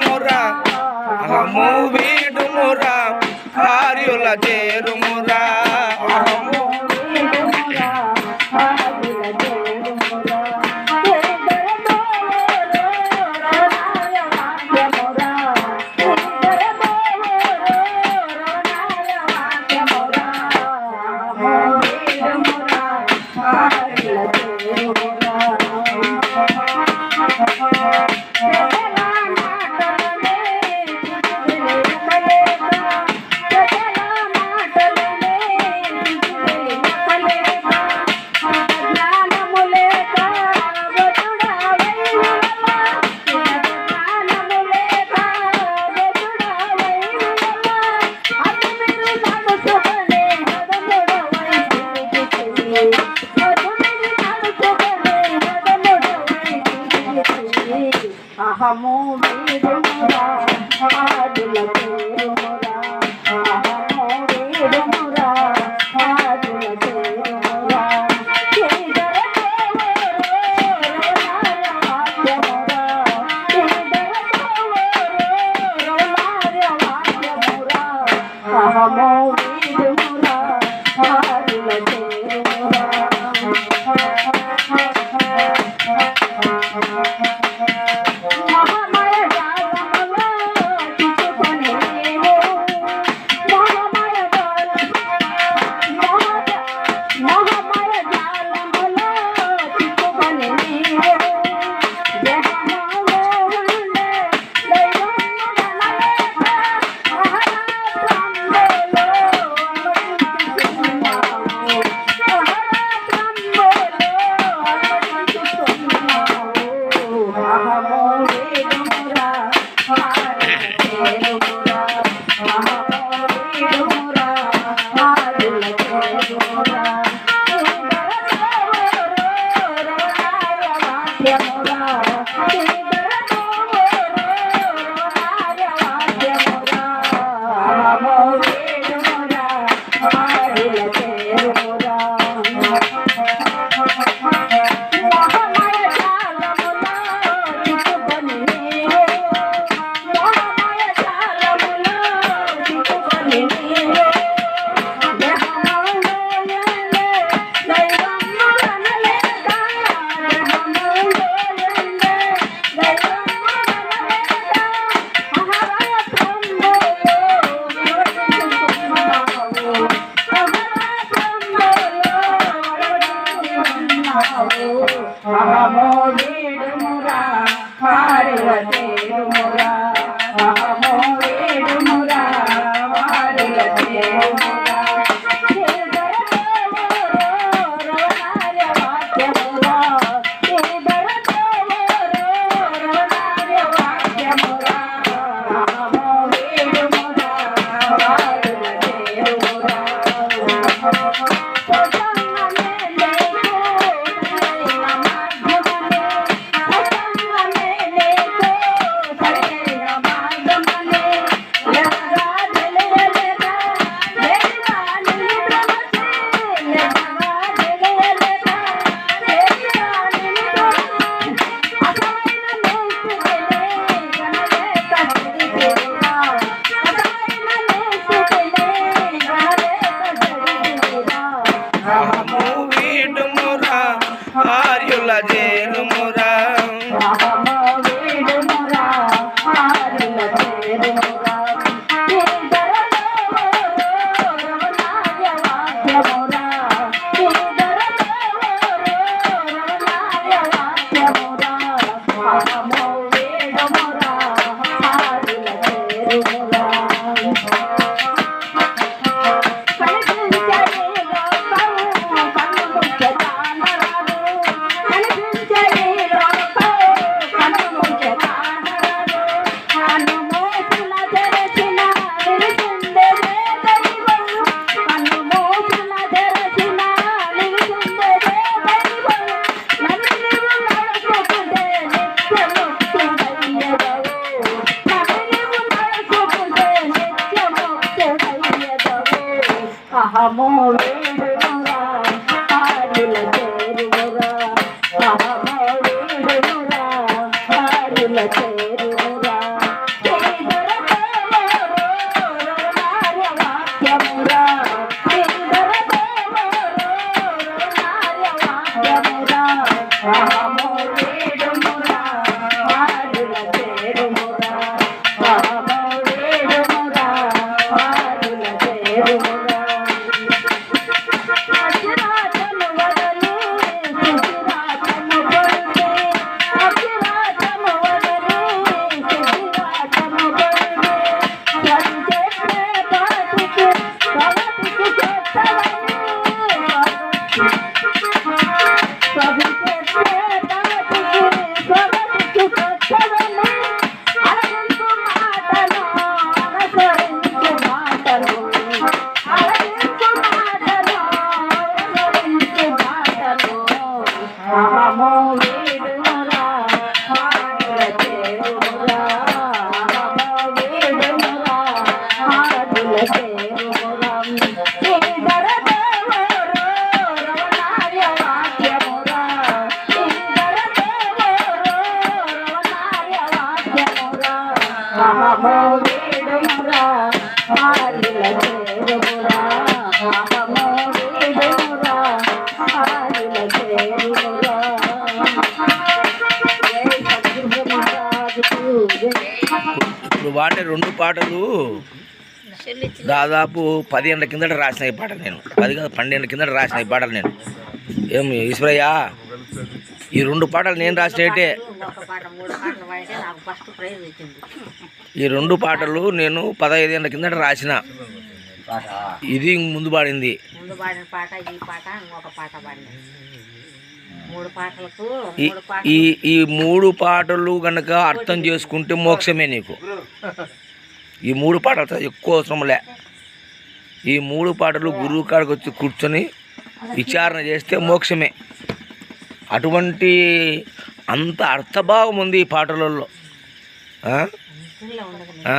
মোরা আহমু ভিড মোরা হারিওলা জের মোরা আহমু వీడుమురా ఆదుల Gracias. Wow. ఇప్పుడు వాడే రెండు పాటలు దాదాపు పదిహేనుల కిందట రాసిన ఈ పాటలు నేను. పది కాదు పన్నెండు కిందట రాసిన ఈ పాటలు నేను. ఏం ఈశ్వరయ్య ఈ రెండు పాటలు నేను రాసినట్టే పాటలు ఈ రెండు పాటలు నేను పదహైదేళ్ళ కిందట రాసిన. ఇది ముందు పాడింది. ముందు పాడిన పాట ఈ పాట ఇంకొక పాట పాడిన మూడు పాటలకు ఈ మూడు ఈ ఈ మూడు పాటలు గనక అర్థం చేసుకుంటే మోక్షమే నీకు. ఈ మూడు పాటలతో ఎక్కువ అవసరంలే ఈ మూడు పాటలు గురువు కాడికి వచ్చి కూర్చొని విచారణ చేస్తే మోక్షమే. అటువంటి అంత అర్థభావం ఉంది ఈ పాటలలో. ஆ.